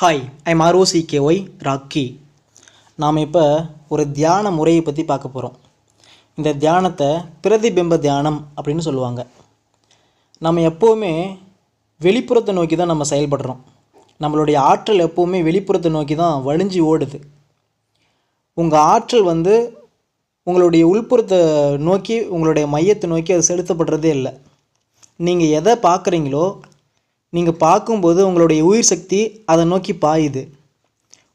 Hi I'm R O C K Y Rocky நாம் இப்போ ஒரு தியான முறையை பற்றி பார்க்க போகிறோம் இந்த தியானத்தை பிரதிபிம்ப தியானம் அப்படின்னு சொல்லுவாங்க. நம்ம எப்போவுமே வெளிப்புறத்தை நோக்கி தான் நம்ம செயல்படுறோம். நம்மளுடைய ஆற்றல் எப்போவுமே வெளிப்புறத்தை நோக்கி தான் வழிஞ்சு ஓடுது. உங்கள் ஆற்றல் வந்து உங்களுடைய உள்புறத்தை நோக்கி உங்களுடைய மையத்தை நோக்கி அது செலுத்தப்படுறதே இல்லை. நீங்கள் எதை பார்க்குறீங்களோ நீங்கள் பார்க்கும்போது உங்களுடைய உயிர் சக்தி அதை நோக்கி பாயுது.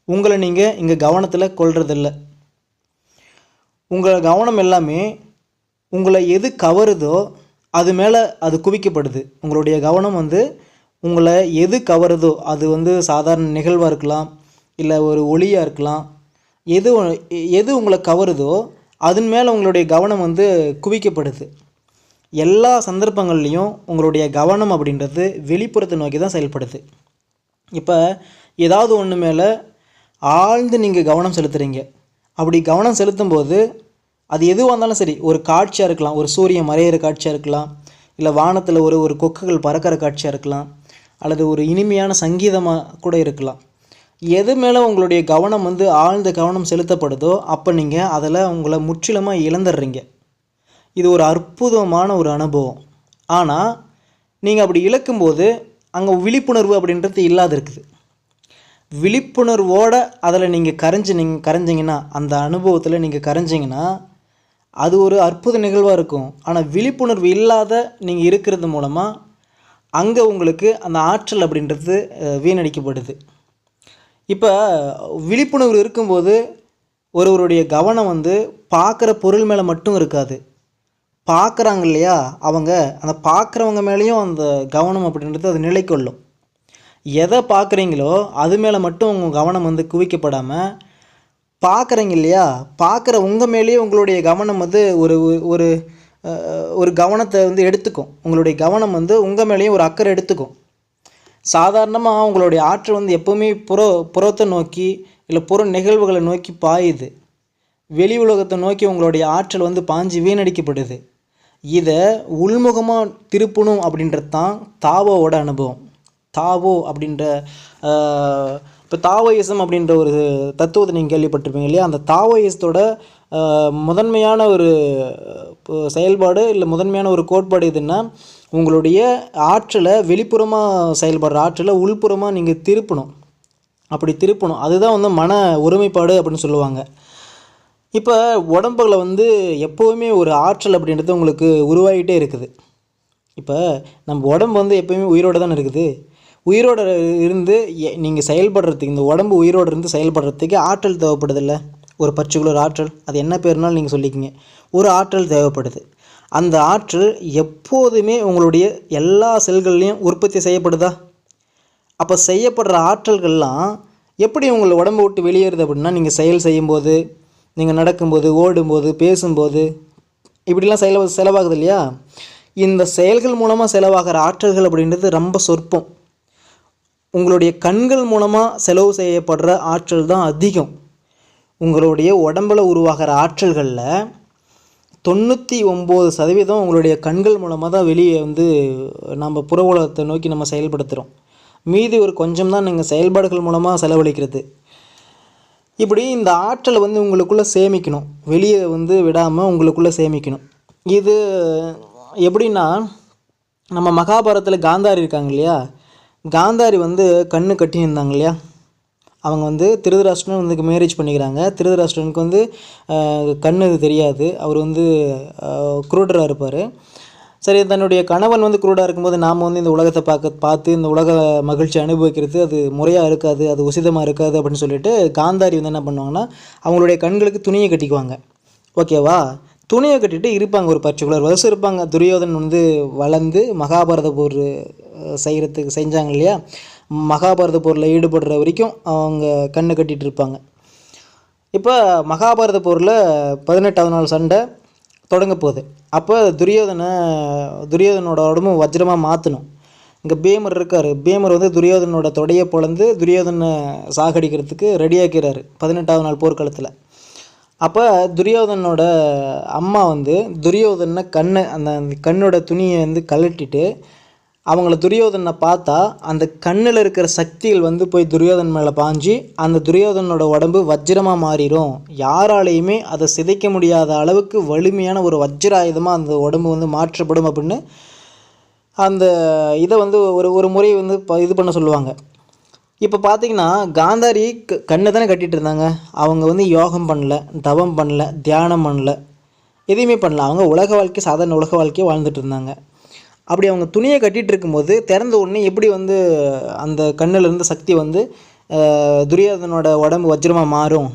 உங்களை நீங்கள் இங்கே கவனத்தில் கொள்றதில்ல. உங்கள் கவனம் எல்லாமே உங்களை எது கவருதோ அது மேலே அது குவிக்கப்படுது. உங்களுடைய கவனம் வந்து உங்களை எது கவருதோ அது வந்து சாதாரண நிகழ்வாக இருக்கலாம் இல்லை ஒரு ஒளியாக இருக்கலாம் எது எது உங்களை கவருதோ அதன் மேலே உங்களுடைய கவனம் வந்து குவிக்கப்படுது. எல்லா சந்தர்ப்பங்கள்லேயும் உங்களுடைய கவனம் அப்படின்றது வெளிப்புறத்தை நோக்கி தான் செயல்படுது. இப்போ ஏதாவது ஒன்று மேலே ஆழ்ந்து நீங்கள் கவனம் செலுத்துறீங்க. அப்படி கவனம் செலுத்தும்போது அது எதுவாக இருந்தாலும் சரி ஒரு காட்சியாக இருக்கலாம் ஒரு சூரியன் மறையிற காட்சியாக இருக்கலாம் இல்லை வானத்தில் ஒரு ஒரு கொக்குகள் பறக்கிற காட்சியாக இருக்கலாம் அல்லது ஒரு இனிமையான சங்கீதமாக கூட இருக்கலாம். எது மேலே உங்களுடைய கவனம் வந்து ஆழ்ந்த கவனம் செலுத்தப்படுதோ அப்போ நீங்கள் அதில் உங்களை முற்றிலுமாக இழந்துடுறீங்க. இது ஒரு அற்புதமான ஒரு அனுபவம். ஆனால் நீங்கள் அப்படி இழக்கும்போது அங்கே விழிப்புணர்வு அப்படின்றது இல்லாத இருக்குது. விழிப்புணர்வோடு அதில் நீங்கள் கரைஞ்சி நீங்கள் கரைஞ்சிங்கன்னா அந்த அனுபவத்தில் நீங்கள் கரைஞ்சிங்கன்னா அது ஒரு அற்புத நிகழ்வாக இருக்கும். ஆனால் விழிப்புணர்வு இல்லாத நீங்கள் இருக்கிறது மூலமாக அங்கே உங்களுக்கு அந்த ஆற்றல் அப்படின்றது வீணடிக்கப்படுது. இப்போ விழிப்புணர்வு இருக்கும்போது ஒருவருடைய கவனம் வந்து பார்க்குற பொருள் மேலே மட்டும் இருக்காது. பார்க்குறாங்க இல்லையா அவங்க அந்த பார்க்குறவங்க மேலேயும் அந்த கவனம் அப்படின்றது அது நிலை கொள்ளும் எதை பார்க்குறீங்களோ அது மேலே மட்டும் உங்கள் கவனம் வந்து குவிக்கப்படாமல் பார்க்குறீங்க இல்லையா பார்க்குற உங்கள் மேலேயே உங்களுடைய கவனம் வந்து ஒரு ஒரு ஒரு கவனத்தை வந்து எடுத்துக்கும். உங்களுடைய கவனம் வந்து உங்கள் மேலேயும் ஒரு அக்கறை எடுத்துக்கும். சாதாரணமாக உங்களுடைய ஆற்றல் வந்து எப்போவுமே புற புறத்தை நோக்கி இல்லை புற நிகழ்வுகளை நோக்கி பாயுது. வெளி உலகத்தை நோக்கி உங்களுடைய ஆற்றல் வந்து பாஞ்சு வீணடிக்கப்படுது. இதை உள்முகமாக திருப்பணும் அப்படின்றது தான் தாவோவோட அனுபவம். தாவோ அப்படின்ற இப்போ தாவோயிசம் அப்படின்ற ஒரு தத்துவத்தை நீங்கள் கேள்விப்பட்டிருப்பீங்க இல்லையா? அந்த தாவோயிசத்தோட முதன்மையான ஒரு செயல்பாடு இல்லை முதன்மையான ஒரு கோட்பாடு எதுன்னா உங்களுடைய ஆற்றலை வெளிப்புறமாக செயல்படுற ஆற்றலை உள்புறமாக நீங்கள் திருப்பணும். அப்படி திருப்பணும். அதுதான் வந்து மன ஒருமைப்பாடு அப்படின்னு சொல்லுவாங்க. இப்போ உடம்புல வந்து எப்போவுமே ஒரு ஆற்றல் அப்படின்றது உங்களுக்கு உருவாகிட்டே இருக்குது. இப்போ நம்ம உடம்பு வந்து எப்போயுமே உயிரோடு தானே இருக்குது. உயிரோட இருந்து நீங்கள் செயல்படுறதுக்கு இந்த உடம்பு உயிரோடு இருந்து செயல்படுறதுக்கு ஆற்றல் தேவைப்படுதில்ல? ஒரு பர்டிகுலர் ஆற்றல் அது என்ன பேர்னாலும் நீங்கள் சொல்லிக்கிங்க. ஒரு ஆற்றல் தேவைப்படுது. அந்த ஆற்றல் எப்போதுமே உங்களுடைய எல்லா செல்கள்லேயும் உற்பத்தி செய்யப்படுதா? அப்போ செய்யப்படுற ஆற்றல்கள்லாம் எப்படி உங்களை உடம்பு விட்டு வெளியேறுது அப்படின்னா நீங்கள் செயல் செய்யும்போது நீங்கள் நடக்கும்போது ஓடும்போது பேசும்போது இப்படிலாம் செலவு செலவாகுது இல்லையா இந்த செயல்கள் மூலமாக செலவாகிற ஆற்றல்கள் அப்படின்றது ரொம்ப சொற்பம். உங்களுடைய கண்கள் மூலமாக செலவு செய்யப்படுற ஆற்றல் தான் அதிகம். உங்களுடைய உடம்புல உருவாகிற ஆற்றல்களில் தொண்ணூற்றி ஒம்பது சதவீதம் உங்களுடைய கண்கள் மூலமாக தான் வெளியே வந்து நம்ம புற உலகத்தை நோக்கி நம்ம செயல்படுத்துகிறோம் மீதி ஒரு கொஞ்சம் தான் நீங்கள் செயல்பாடுகள் மூலமாக செலவழிக்கிறது. இப்படி இந்த ஆற்றலை வந்து உங்களுக்குள்ளே சேமிக்கணும். வெளியே வந்து விடாமல் உங்களுக்குள்ளே சேமிக்கணும். இது எப்படின்னா நம்ம மகாபாரதத்தில் காந்தாரி இருக்காங்க இல்லையா? காந்தாரி வந்து கண்ணு கட்டியிருந்தாங்க இல்லையா? அவங்க வந்து திருதராஷ்டிரன் வந்து மேரேஜ் பண்ணிக்கிறாங்க. திருதராஷ்டிரனுக்கு வந்து கண்ணு தெரியாது. அவர் வந்து குரூடராக இருப்பார். சரி தன்னுடைய கணவன் வந்து குருடாக இருக்கும்போது நாம் வந்து இந்த உலகத்தை பார்க்க பார்த்து இந்த உலக மகிழ்ச்சி அனுபவிக்கிறது அது முறையாக இருக்காது அது உசிதமாக இருக்காது அப்படின்னு சொல்லிட்டு காந்தாரி வந்து என்ன பண்ணுவாங்கன்னா அவங்களுடைய கண்களுக்கு துணியை கட்டிக்குவாங்க. ஓகேவா? துணியை கட்டிட்டு இருப்பாங்க ஒரு பர்டிகுலர் வருஷம் இருப்பாங்க. துரியோதன் வந்து வளர்ந்து மகாபாரத போர் செய்கிறதுக்கு செஞ்சாங்க இல்லையா? மகாபாரத போரில் ஈடுபடுற வரைக்கும் அவங்க கண்ணை கட்டிகிட்டு இருப்பாங்க. இப்போ மகாபாரத போரில் பதினெட்டாவது நாள் சண்டை. தொடங்க போகுது. அப்போ துரியோதனை துரியோதனோட உடம்பு வஜ்ரமாக மாற்றணும் இங்கே பீமர் இருக்கார். பீமர் வந்து துரியோதனோட தொடையை பொளந்து துரியோதனை சாகடிக்கிறதுக்கு ரெடியாக்கிறாரு பதினெட்டாவது நாள் போர்க்களத்தில். அப்போ துரியோதனோட அம்மா வந்து துரியோதனை கண்ணை அந்த அந்த கண்ணோட துணியை வந்து கலட்டிட்டு அவங்கள துரியோதனை பார்த்தா அந்த கண்ணில் இருக்கிற சக்திகள் வந்து போய் துரியோதன் மேலே பாஞ்சு அந்த துரியோதனோட உடம்பு வஜ்ரமாக மாறிடும் யாராலையுமே அதை சிதைக்க முடியாத அளவுக்கு வலிமையான ஒரு வஜ்ராயுதமாக அந்த உடம்பு வந்து மாற்றப்படும் அப்படின்னு அந்த இதை வந்து ஒரு ஒரு முறை வந்து இது பண்ண சொல்லுவாங்க. இப்போ பார்த்தீங்கன்னா காந்தாரி க கண்ணை தானே கட்டிகிட்டு இருந்தாங்க. அவங்க வந்து யோகம் பண்ணல தவம் பண்ணல தியானம் பண்ணல எதையுமே பண்ணல. அவங்க உலக வாழ்க்கை சாதாரண உலக வாழ்க்கையை வாழ்ந்துட்டு இருந்தாங்க. அப்படி அவங்க துணியை கட்டிட்டு இருக்கும்போது திறந்த உடனே எப்படி வந்து அந்த கண்ணுல சக்தி வந்து துரியோதனோட உடம்பு வஜ்ரமாக மாறும்?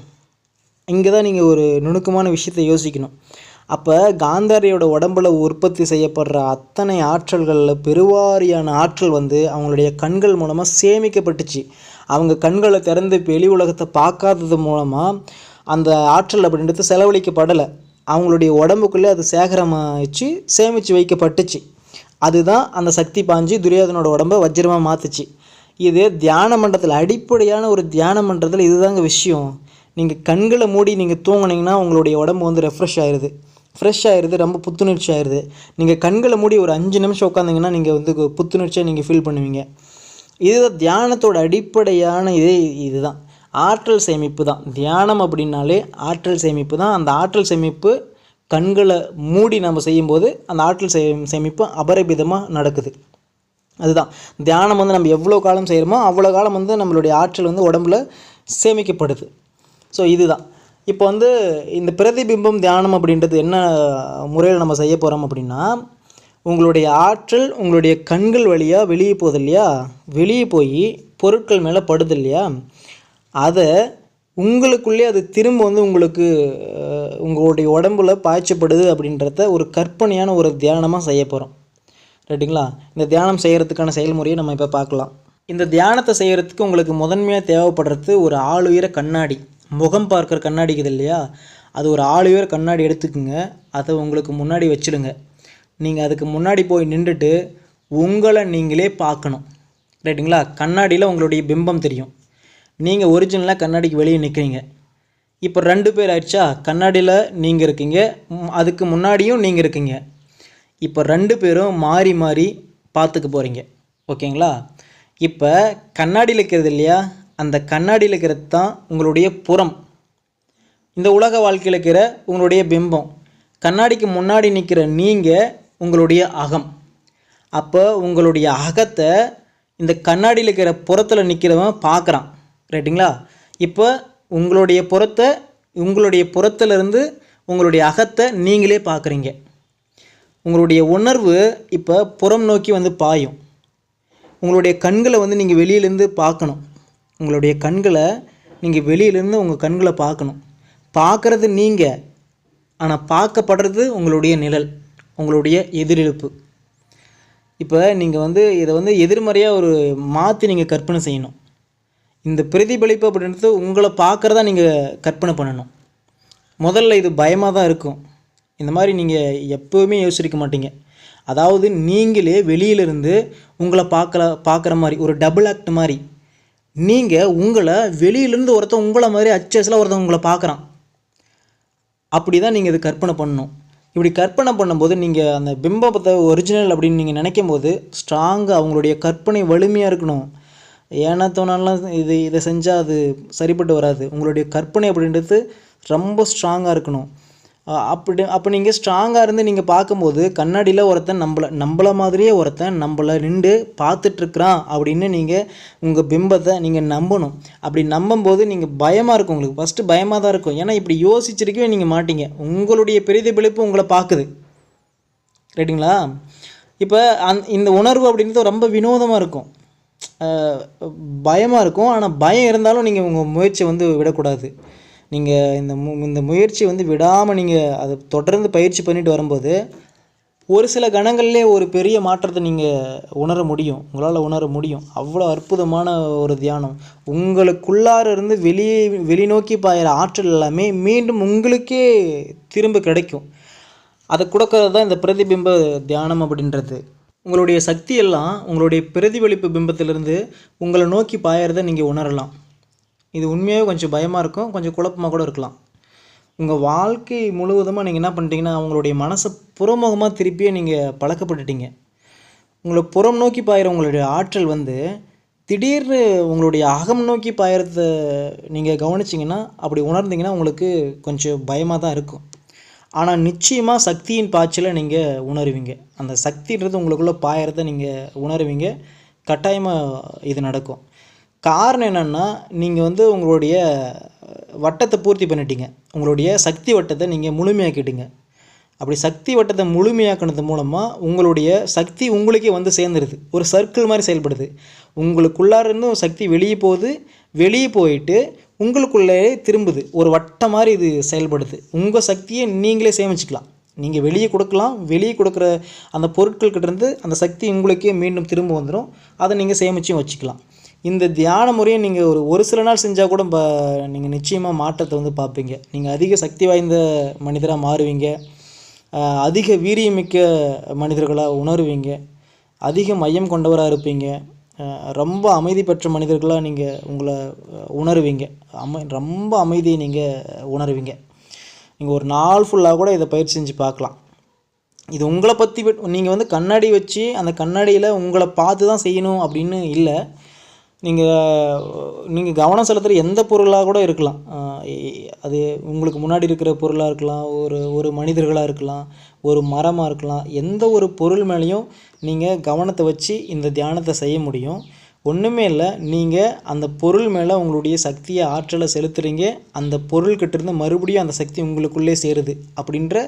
இங்கே தான் நீங்கள் ஒரு நுணுக்கமான விஷயத்தை யோசிக்கணும். அப்போ காந்தாரியோட உடம்புல உற்பத்தி செய்யப்படுற அத்தனை ஆற்றல்களில் பெருவாரியான ஆற்றல் வந்து அவங்களுடைய கண்கள் மூலமாக சேமிக்கப்பட்டுச்சு. அவங்க கண்களை திறந்து வெளி உலகத்தை பார்க்காதது மூலமாக அந்த ஆற்றல் அப்படின்றது செலவழிக்கப்படலை. அவங்களுடைய உடம்புக்குள்ளே அது சேகரமாச்சு சேமித்து வைக்கப்பட்டுச்சு. அதுதான் அந்த சக்தி பாஞ்சு துரியோதனோட உடம்பை வஜ்ரமாக மாற்றுச்சு இது தியான மன்றத்தில் அடிப்படையான ஒரு தியான மன்றத்தில் இதுதாங்க விஷயம். நீங்கள் கண்களை மூடி நீங்கள் தூங்குனீங்கன்னா உங்களுடைய உடம்பு வந்து ரெஃப்ரெஷ் ஆயிடுது ஃப்ரெஷ் ஆயிடுது ரொம்ப புத்துணர்ச்சி ஆயிடுது நீங்கள் கண்களை மூடி ஒரு அஞ்சு நிமிஷம் உட்காந்திங்கன்னா நீங்கள் வந்து புத்துணர்ச்சியாக நீங்கள் ஃபீல் பண்ணுவீங்க. இதுதான் தியானத்தோட அடிப்படையான இதே இதுதான். ஆற்றல் சேமிப்பு தான். தியானம் அப்படின்னாலே ஆற்றல் சேமிப்பு தான். அந்த ஆற்றல் சேமிப்பு கண்களை மூடி நம்ம செய்யும்போது அந்த ஆற்றல் சே சேமிப்பு அபரிபிதமாக நடக்குது. அதுதான். தியானம் வந்து நம்ம எவ்வளோ காலம் செய்கிறோமோ அவ்வளோ காலம் வந்து நம்மளுடைய ஆற்றல் வந்து உடம்புல சேமிக்கப்படுது. ஸோ இதுதான். இப்போ வந்து இந்த பிரதிபிம்பம் தியானம் அப்படின்றது என்ன முறையில் நம்ம செய்ய போகிறோம் அப்படின்னா உங்களுடைய ஆற்றல் உங்களுடைய கண்கள் வழியாக வெளியே போகுது இல்லையா? வெளியே போய் பொருட்கள் மேலே படுது இல்லையா? அதை உங்களுக்குள்ளே அது திரும்ப வந்து உங்களுக்கு உங்களுடைய உடம்புல பாய்ச்சப்படுது அப்படின்றத ஒரு கற்பனையான ஒரு தியானமாக செய்ய போகிறோம் ரைட்டுங்களா இந்த தியானம் செய்கிறதுக்கான செயல்முறையை நம்ம இப்போ பார்க்கலாம். இந்த தியானத்தை செய்கிறதுக்கு உங்களுக்கு முதன்மையாக தேவைப்படுறது ஒரு ஆளுயர கண்ணாடி. முகம் பார்க்குற கண்ணாடி இருக்குது இல்லையா? அது ஒரு ஆளுயர கண்ணாடி எடுத்துக்கோங்க. அதை உங்களுக்கு முன்னாடி வச்சிடுங்க. நீங்கள் அதுக்கு முன்னாடி போய் நின்றுட்டு உங்களை நீங்களே பார்க்கணும். ரைட்டுங்களா கண்ணாடியில் உங்களுடைய பிம்பம் தெரியும். நீங்கள் ஒரிஜினலாக கண்ணாடிக்கு வெளியே நிற்கிறீங்க இப்போ ரெண்டு பேர் ஆயிடுச்சா? கண்ணாடியில் நீங்கள் இருக்கீங்க. அதுக்கு முன்னாடியும் நீங்கள் இருக்கீங்க. இப்போ ரெண்டு பேரும் மாறி மாறி பார்த்துக்க போகிறீங்க ஓகேங்களா? இப்போ கண்ணாடியில் இருக்கிறது இல்லையா? அந்த கண்ணாடியில் இருக்கிறது தான் உங்களுடைய புறம். இந்த உலக வாழ்க்கையில் இருக்கிற உங்களுடைய பிம்பம். கண்ணாடிக்கு முன்னாடி நிற்கிற நீங்கள் உங்களுடைய அகம். அப்போ உங்களுடைய அகத்தை இந்த கண்ணாடியில் இருக்கிற புறத்தில் நிற்கிறவன் பார்க்குறான். ரைட்டுங்களா இப்போ உங்களுடைய புறத்தை உங்களுடைய புறத்திலிருந்து உங்களுடைய அகத்தை நீங்களே பார்க்குறீங்க. உங்களுடைய உணர்வு இப்போ புறம் நோக்கி வந்து பாயும். உங்களுடைய கண்களை வந்து நீங்கள் வெளியிலேருந்து பார்க்கணும். உங்களுடைய கண்களை நீங்கள் வெளியிலேருந்து உங்கள் கண்களை பார்க்கணும். பார்க்குறது நீங்கள் ஆனால் பார்க்கப்படுறது உங்களுடைய நிழல் உங்களுடைய எதிரிழப்பு. இப்போ நீங்கள் வந்து இதை வந்து எதிர்மறையாக ஒரு மாற்றி நீங்கள் கற்பனை செய்யணும். இந்த பிரதிபலிப்பு அப்படின்றது உங்களை பார்க்குறதா நீங்கள் கற்பனை பண்ணணும். முதல்ல இது பயமாக தான் இருக்கும். இந்த மாதிரி நீங்கள் எப்போவுமே யோசிச்சிருக்க மாட்டீங்க. அதாவது நீங்களே வெளியிலிருந்து உங்களை பார்க்கல பார்க்குற மாதிரி ஒரு டபுள் ஆக்ட் மாதிரி. நீங்கள் உங்களை வெளியிலேருந்து ஒருத்தன் உங்களை மாதிரி அச்சஸில் ஒருத்தன் உங்களை பார்க்குறான். அப்படி தான் நீங்கள் இது கற்பனை பண்ணணும். இப்படி கற்பனை பண்ணும்போது நீங்கள் அந்த பிம்பத்தை ஒரிஜினல் அப்படின்னு நீங்கள் நினைக்கும் போது ஸ்ட்ராங்காக அவங்களுடைய கற்பனை வலிமையாக இருக்கணும். ஏன்னா தோணாலாம் இது இதை செஞ்சால் அது சரிப்பட்டு வராது. உங்களுடைய கற்பனை அப்படின்றது ரொம்ப ஸ்ட்ராங்காக இருக்கணும். அப்படி அப்போ நீங்கள் ஸ்ட்ராங்காக இருந்து நீங்கள் பார்க்கும்போது கண்ணாடியில் ஒருத்தன் நம்மளை நம்மள மாதிரியே ஒருத்தன் நம்மளை நின்று பார்த்துட்ருக்குறான் அப்படின்னு நீங்கள் உங்கள் பிம்பத்தை நீங்கள் நம்பணும். அப்படி நம்பும்போது நீங்கள் பயமாக இருக்கும் உங்களுக்கு. ஃபஸ்ட்டு பயமாக தான் இருக்கும். ஏன்னா இப்படி யோசிச்சிருக்கவே நீங்கள் மாட்டீங்க. உங்களுடைய பிரதிபலிப்பு உங்களை பார்க்குது. ரைட்டுங்களா இப்போ அந் இந்த உணர்வு அப்படின்றது ரொம்ப வினோதமாக இருக்கும். பயமாக இருக்கும். ஆனால் பயம் இருந்தாலும் நீங்கள் உங்கள் முயற்சியை வந்து விடக்கூடாது. நீங்கள் இந்த மு இந்த முயற்சி வந்து விடாமல் நீங்கள் அதை தொடர்ந்து பயிற்சி பண்ணிட்டு வரும்போது ஒரு சில கணங்கள்லே ஒரு பெரிய மாற்றத்தை நீங்கள் உணர முடியும். உங்களால் உணர முடியும். அவ்வளோ அற்புதமான ஒரு தியானம். உங்களுக்குள்ளார இருந்து வெளியே வெளிநோக்கி பாயிற ஆற்றல் எல்லாமே மீண்டும் உங்களுக்கே திரும்ப கிடைக்கும். அதை கொடுக்கறது தான் இந்த பிரதிபிம்ப தியானம் அப்படின்றது. உங்களுடைய சக்தி எல்லாம் உங்களுடைய பிரதிபலிப்பு பிம்பத்திலிருந்து உங்களை நோக்கி பாயறதை நீங்கள் உணரலாம். இது உண்மையாகவே கொஞ்சம் பயமாக இருக்கும் கொஞ்சம் குழப்பமாக கூட இருக்கலாம். உங்கள் வாழ்க்கை முழுவதுமாக நீங்கள் என்ன பண்ணிட்டீங்கன்னா உங்களுடைய மனசை புறமுகமாக திருப்பியே நீங்கள் பழக்கப்பட்டுட்டீங்க. உங்களை புறம் நோக்கி பாயிற உங்களுடைய ஆற்றல் வந்து திடீர்னு உங்களுடைய அகம் நோக்கி பாயறத நீங்கள் கவனிச்சிங்கன்னா அப்படி உணர்ந்தீங்கன்னா உங்களுக்கு கொஞ்சம் பயமாக தான் இருக்கும். ஆனால் நிச்சயமாக சக்தியின் பாய்ச்சலை நீங்கள் உணருவீங்க. அந்த சக்தின்றது உங்களுக்குள்ளே பாயறதை நீங்கள் உணருவீங்க. கட்டாயமாக இது நடக்கும். காரணம் என்னென்னா நீங்கள் வந்து உங்களுடைய வட்டத்தை பூர்த்தி பண்ணிட்டீங்க. உங்களுடைய சக்தி வட்டத்தை நீங்கள் முழுமையாக்கிட்டீங்க. அப்படி சக்தி வட்டத்தை முழுமையாக்கினது மூலமாக உங்களுடைய சக்தி உங்களுக்கே வந்து சேர்ந்துருது. ஒரு சர்க்கிள் மாதிரி செயல்படுது. உங்களுக்குள்ளார இருந்தும் சக்தி வெளியே போகுது. வெளியே போயிட்டு உங்களுக்குள்ளே திரும்புது. ஒரு வட்டம் மாதிரி இது செயல்படுது. உங்கள் சக்தியை நீங்களே சேமிச்சுக்கலாம். நீங்கள் வெளியே கொடுக்கலாம். வெளியே கொடுக்குற அந்த பொருட்கள்கிட்ட இருந்து அந்த சக்தி உங்களுக்கே மீண்டும் திரும்ப வந்துடும் அதை நீங்கள் சேமிச்சும் வச்சுக்கலாம். இந்த தியான முறையை நீங்கள் ஒரு ஒரு சில நாள் செஞ்சால் கூட நீங்கள் நிச்சயமாக மாற்றத்தை வந்து பார்ப்பீங்க. நீங்கள் அதிக சக்தி வாய்ந்த மனிதராக மாறுவீங்க. அதிக வீரியமிக்க மனிதர்களாக உணருவீங்க. அதிக மையம் கொண்டவராக இருப்பீங்க. ரொம்ப அமைதி பெற்ற மனிதர்களாக நீங்கள் உங்களை உணருவீங்க. அமை ரொம்ப அமைதியை நீங்கள் உணருவீங்க. நீங்கள் ஒரு நாள் ஃபுல்லாக கூட இதை பயிற்சி செஞ்சு பார்க்கலாம். இது உங்களை பற்றி நீங்கள் வந்து கண்ணாடி வச்சு அந்த கண்ணாடியில் உங்களை பார்த்து தான் செய்யணும் அப்படின்னு இல்லை. நீங்கள் நீங்கள் கவனம் செலுத்துகிற எந்த பொருளாக கூட இருக்கலாம். அது உங்களுக்கு முன்னாடி இருக்கிற பொருளாக இருக்கலாம் ஒரு ஒரு மனிதர்களாக இருக்கலாம் ஒரு மரமாக இருக்கலாம் எந்த ஒரு பொருள் மேலேயும் நீங்கள் கவனத்தை வச்சு இந்த தியானத்தை செய்ய முடியும். ஒன்றுமே இல்லை நீங்கள் அந்த பொருள் மேலே உங்களுடைய சக்தியை ஆற்றலை செலுத்துகிறீங்க அந்த பொருள்கிட்டிருந்து மறுபடியும் அந்த சக்தி உங்களுக்குள்ளே சேருது அப்படின்ற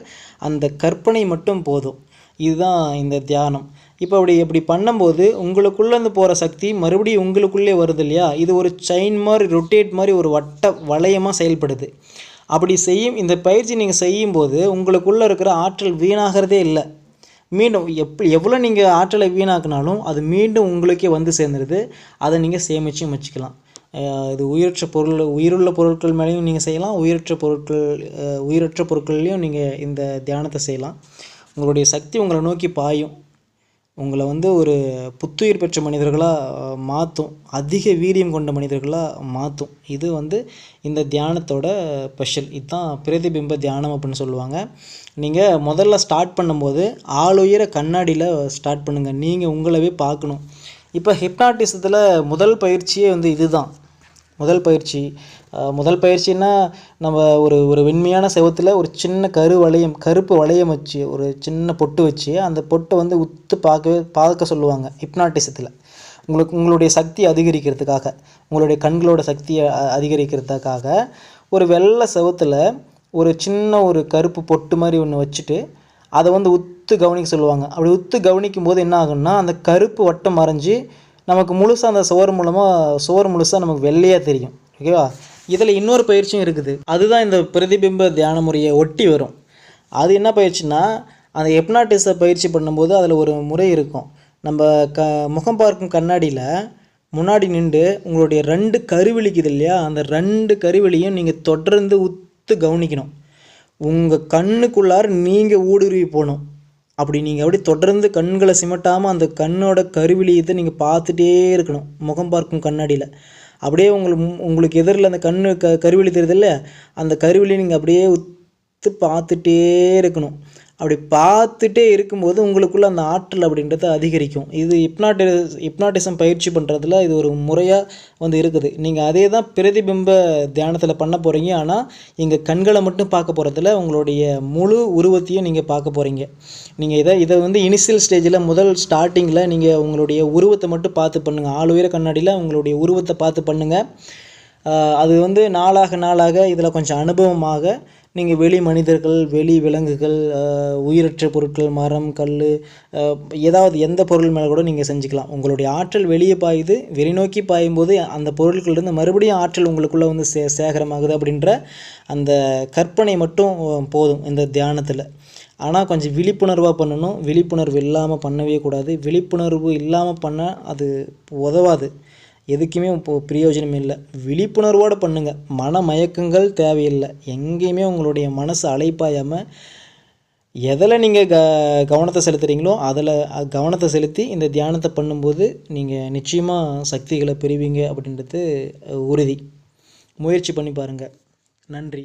அந்த கற்பனை மட்டும் போதும். இதுதான் இந்த தியானம். இப்போ அப்படி இப்படி பண்ணும்போது உங்களுக்குள்ளேருந்து போகிற சக்தி மறுபடியும் உங்களுக்குள்ளே வருது இல்லையா? இது ஒரு செயின் மாதிரி ரொட்டேட் மாதிரி ஒரு வட்ட வளையமாக செயல்படுது. அப்படி செய்யும் இந்த பயிற்சி நீங்கள் செய்யும்போது உங்களுக்குள்ளே இருக்கிற ஆற்றல் வீணாகிறதே இல்லை. மீண்டும் எப் எவ்வளோ நீங்கள் ஆற்றலை வீணாக்குனாலும் அது மீண்டும் உங்களுக்கே வந்து சேர்ந்துருது. அதை நீங்கள் சேமிச்சும் வச்சுக்கலாம். இது உயிரற்ற பொருள் உயிருள்ள பொருட்கள் மேலேயும் நீங்கள் செய்யலாம். உயிரற்ற பொருட்கள் உயிரற்ற பொருட்கள்லேயும் நீங்கள் இந்த தியானத்தை செய்யலாம். உங்களுடைய சக்தி உங்களை நோக்கி பாயும். உங்களை வந்து ஒரு புத்துயிர் பெற்ற மனிதர்களாக மாற்றும் அதிக வீரியம் கொண்ட மனிதர்களாக மாற்றும் இது வந்து இந்த தியானத்தோட ஸ்பெஷல். இதுதான் பிரதிபிம்ப தியானம் அப்படின்னு சொல்லுவாங்க. நீங்கள் முதல்ல ஸ்டார்ட் பண்ணும்போது ஆளுயர கண்ணாடியில் ஸ்டார்ட் பண்ணுங்கள் நீங்கள் உங்களவே பார்க்கணும். இப்போ ஹிப்னாட்டிசத்தில் முதல் பயிற்சியே வந்து இதுதான். முதல் பயிற்சி. முதல் பயிற்சின்னா நம்ம ஒரு ஒரு வெண்மையான செவத்தில் ஒரு சின்ன கரு வளையம் கருப்பு வளையம் வச்சு ஒரு சின்ன பொட்டு வச்சு அந்த பொட்டை வந்து உத்து பார்க்க பார்க்க சொல்லுவாங்க ஹிப்னாட்டிசத்தில். உங்களுக்கு உங்களுடைய சக்தி அதிகரிக்கிறதுக்காக உங்களுடைய கண்களோட சக்தியை அதிகரிக்கிறதுக்காக ஒரு வெள்ளை செவத்தில் ஒரு சின்ன ஒரு கருப்பு பொட்டு மாதிரி ஒன்று வச்சுட்டு அதை வந்து உத்து கவனிக்க சொல்லுவாங்க. அப்படி உத்து கவனிக்கும் போது என்ன ஆகுன்னா அந்த கருப்பு வட்டம் மறைஞ்சு நமக்கு முழுசாக அந்த சுவர் மூலமாக சுவர் முழுசாக நமக்கு வெள்ளையாக தெரியும். ஓகேவா இதில் இன்னொரு பயிற்சியும் இருக்குது. அதுதான் இந்த பிரதிபிம்ப தியான முறையை ஒட்டி வரும். அது என்ன பயிற்சின்னா அந்த எப்னாட்டிஸை பயிற்சி பண்ணும்போது அதில் ஒரு முறை இருக்கும். நம்ம க முகம் பார்க்கும் கண்ணாடியில் முன்னாடி நின்று உங்களுடைய ரெண்டு கருவிழிக்குது இல்லையா? அந்த ரெண்டு கருவிழியும் நீங்கள் தொடர்ந்து உத்து கவனிக்கணும். உங்கள் கண்ணுக்குள்ளார நீங்கள் ஊடுருவி போகணும். அப்படி நீங்கள் அப்படியே தொடர்ந்து கண்களை சிமட்டாமல் அந்த கண்ணோட கருவிலியத்தை நீங்கள் பார்த்துட்டே இருக்கணும். முகம் பார்க்கும் கண்ணாடியில். அப்படியே உங்களுக்கு உங்களுக்கு எதிரில் அந்த கண்ணு க கருவிழி தெரியுது அந்த கருவிழி நீங்கள் அப்படியே உத்து பார்த்துட்டே இருக்கணும். அப்படி பார்த்துட்டே இருக்கும்போது உங்களுக்குள்ளே அந்த ஆற்றல் அப்படின்றது அதிகரிக்கும். இது ஹிப்னாட்டி ஹிப்னாட்டிசம் பயிற்சி பண்ணுறதுல இது ஒரு முறையாக வந்து இருக்குது. நீங்கள் அதே தான் பிரதிபிம்ப தியானத்தில் பண்ண போகிறீங்க ஆனால் இங்கே கண்களை மட்டும் பார்க்க போகிறதுல உங்களுடைய முழு உருவத்தையும் நீங்கள் பார்க்க போகிறீங்க நீங்கள் இதை இதை வந்து இனிஷியல் ஸ்டேஜில் முதல் ஸ்டார்டிங்கில் நீங்கள் உங்களுடைய உருவத்தை மட்டும் பார்த்து பண்ணுங்கள் ஆள் உயர கண்ணாடியில் உங்களுடைய உருவத்தை பார்த்து பண்ணுங்கள் அது வந்து நாளாக நாளாக இதில் கொஞ்சம் அனுபவமாக நீங்கள் வெளி மனிதர்கள் வெளி விலங்குகள் உயிரற்ற பொருட்கள் மரம் கல் ஏதாவது எந்த பொருள் மேலே கூட நீங்கள் செஞ்சுக்கலாம். உங்களுடைய ஆற்றல் வெளியே பாயுது வெளிநோக்கி பாயும்போது அந்த பொருட்கள்லேருந்து மறுபடியும் ஆற்றல் உங்களுக்குள்ளே வந்து சே சேகரமாகுது அப்படின்ற அந்த கற்பனை மட்டும் போதும் இந்த தியானத்தில். ஆனால் கொஞ்சம் விழிப்புணர்வாக பண்ணணும். விழிப்புணர்வு இல்லாமல் பண்ணவே கூடாது. விழிப்புணர்வு இல்லாமல் பண்ண அது உதவாது. எதுக்குமே இப்போது பிரயோஜனம் இல்லை. விழிப்புணர்வோடு பண்ணுங்கள் மன மயக்கங்கள் தேவையில்லை. எங்கேயுமே உங்களுடைய மனசு அலைப்பாயாமல் எதில் நீங்கள் க கவனத்தை செலுத்துகிறீங்களோ அதில் கவனத்தை செலுத்தி இந்த தியானத்தை பண்ணும்போது நீங்கள் நிச்சயமாக சக்திகளை பெறுவீங்க அப்படின்றது உறுதி. முயற்சி பண்ணி பாருங்கள் நன்றி.